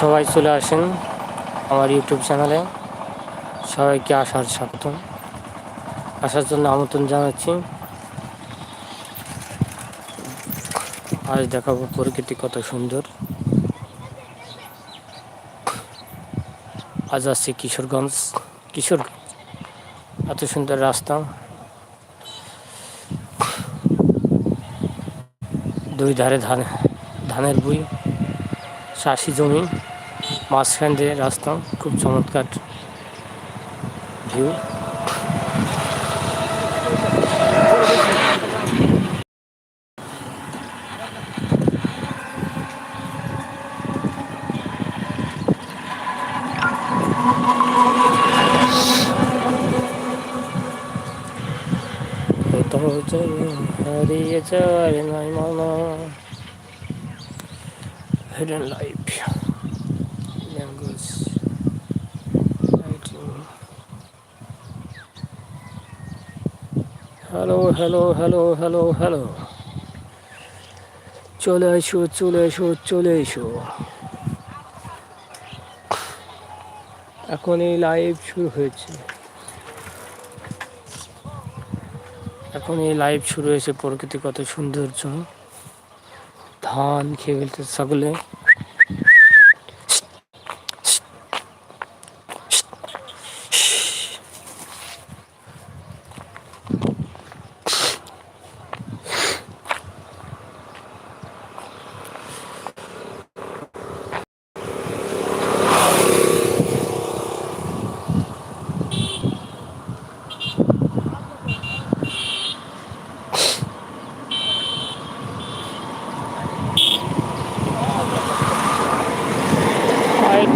সবাই চলে আসেন আমার ইউটিউব চ্যানেলে। সবাইকে আসার স্বাগত আসার জন্য আমন্ত্রণ জানাচ্ছি। আজ দেখাবো প্রকৃতি কত সুন্দর। আজ আসছি কিশোরগঞ্জ। কিশোর, এত সুন্দর রাস্তা। দুই ধারে ধান, ধানের বই। চাষি জমি মাঝখান দিয়ে রাস্তা খুব চমৎকার ভিউ হারিয়ে যায় নাই মানা hidden life language writing hello hello hello hello hello চলে এসো চলে এসো চলে এসো। এখন এই লাইভ শুরু হয়েছে। এখন এই লাইভ শুরু হয়েছে প্রকৃতি কত সৌন্দর্য। ধান খেয়ে ফেলতে ছাগলে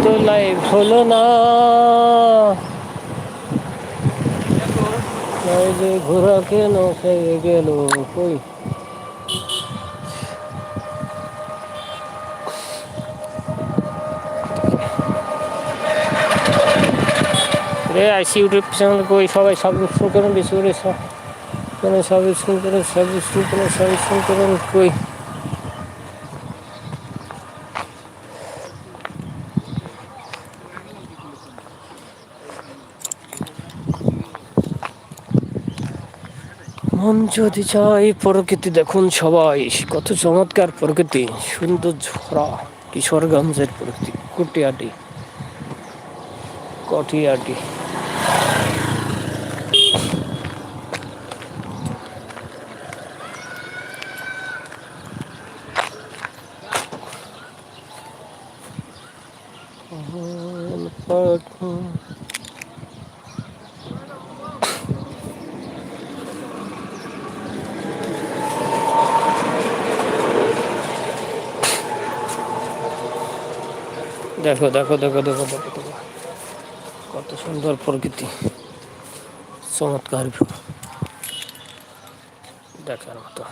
তো লাইভ হলো না যে ঘোরা কেন খেয়ে গেল কই? রে আইসি ইউটিউব চ্যানেল কই? সবাই সাবস্ক্রাইব করেন বেশি করে সব সাবস্ক্রাইব করেন সাবস্ক্রাইব করেন সাবস্ক্রাইব করেন কই? মন যদি চাই প্রকৃতি দেখুন সবাই। কত চমৎকার প্রকৃতি, সুন্দর ঝরা, কিশোরগঞ্জের প্রকৃতি, কুটিয়াটি, কটিয়াটি। দেখো দেখো দেখো দেখো দেখো দেখো। কত সুন্দর প্রকৃতি। চমৎকার দেখার মতো।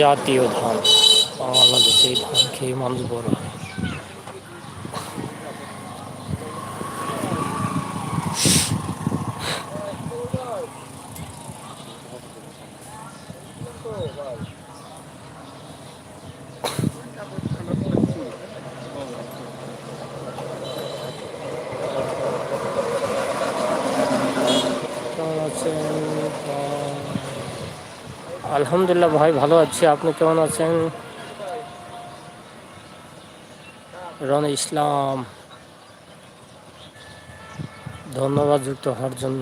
জাতীয় ধান। বাংলাদেশে এই ধান খেয়ে মানুষ বড় হয়। কেমন আছেন আলহামদুলিল্লাহ ভাই ভালো আছি। আপনি কেমন আছেন? রন ইসলাম। ধন্যবাদ যুক্ত হওয়ার জন্য।